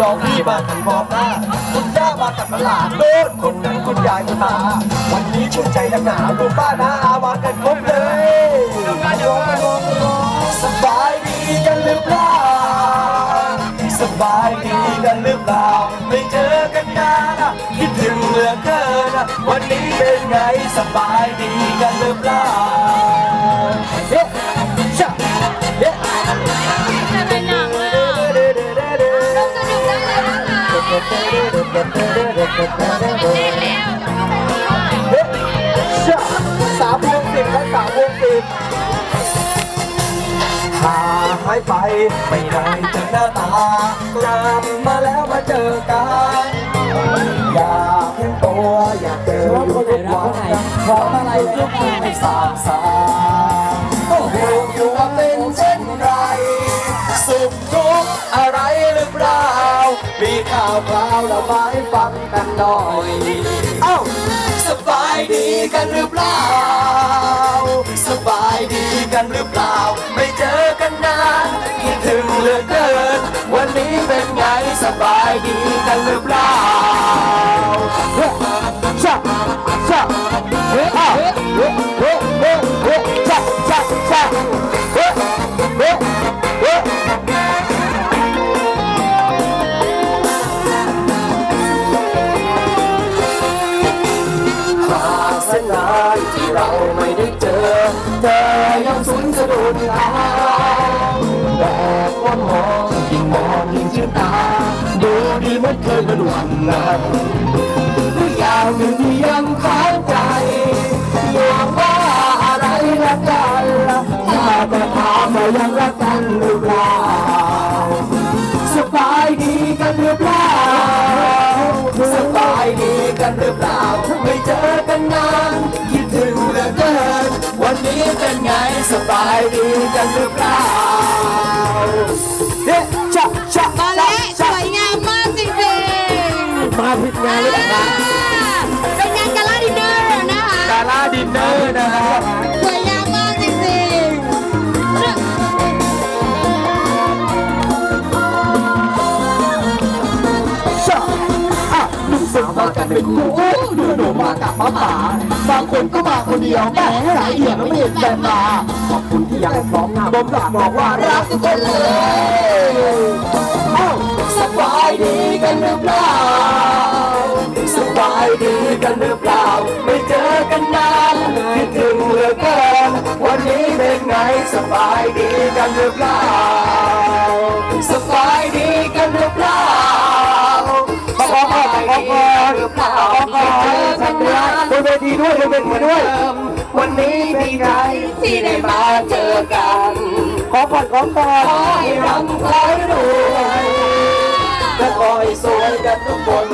น้องพี่มากันมองหน้าคุณย่ามากับหลานโน้นคนนั้นคุณยายคุณตาวันนี้ชื่นใจนักหนาลูกป้าน้าอามากันครบเลยสบายดีกันหรือเปล่าสบายดีกันหรือเปล่าไม่เจอกันนานอะคิดถึงเหลือเกินอะวันนี้เป็นไงสบายดีกันหรือเปล่าเายไป ไม่ได้เจอหน้าตากลับมาแล้วมาเจอกัน อยากเห็นตัว อยากเจออยู่ทุกวันเพราะอะไรทุกทีไม่สางสารก็ห่วงอยู่ว่าเป็นเช่นไร สุขทุกข์อะไรหรือเปล่า มีข่าวคราวเรามาให้ฟังกันหน่อย เอ้า สบายดีกันหรือเปล่า ตื่นวันนี้เป็นไงสบายดีกันหรือเปล่าเฮ้ชะชะเฮ้อ้าวเฮ้เฮ้เฮ้เฮ้ชะชะชะเฮ้เฮ้เฮ้หาเส้นนานที่เราไม่ได้เจอเธอยังสูญสะดุดตา วันนั้นอย่างหนึ่งที่ยังค้าใจอยากว่าอะไรละกันล่ะถ้าจะถามว่ายังรักกันหรือเปล่าสบายดีกันหรือเปล่าสบายดีกันหรือเปล่าไม่เจอกันนานคิดถึงเหลือเกินวันนี้เป็นไงสบายดีกันหรือเปล่าเฮ้ชะชะบอลเล่สว งานหรือเปล่าเป็นงานกาลาดินเนอร์นะคะดาราดินเนอร์นะครับสวยงามมากจริงๆชะอะหนุ่มสาวมากันเป็นคู่ดูหนูมากับป้าป๋าบางคนก็มาคนเดียวแม่สายเหี่ยวแล้วไม่เห็นแฟนมาขอบคุณที่ยังพร้อมหน้าผมอยากบอกว่ารักทุกคนเลย เอ้าสบายดีกันหรือเปล่า หรือเปล่า ไม่เจอกันนานคิดถึงเหลือเกินวันนี้เป็นไงสบายดีกันหรือเปล่า สบายดีกันหรือเปล่าขอขอขอขอขอขอหรือเปล่าขอเจอกันนานบนเวทีด้วยบนเวทีด้วย วันนี้ดีใจที่ได้มาเจอกัน ขอก่อนขอก่อนขอให้ร่ำขอให้รวยและคอยสวยกันทุกคน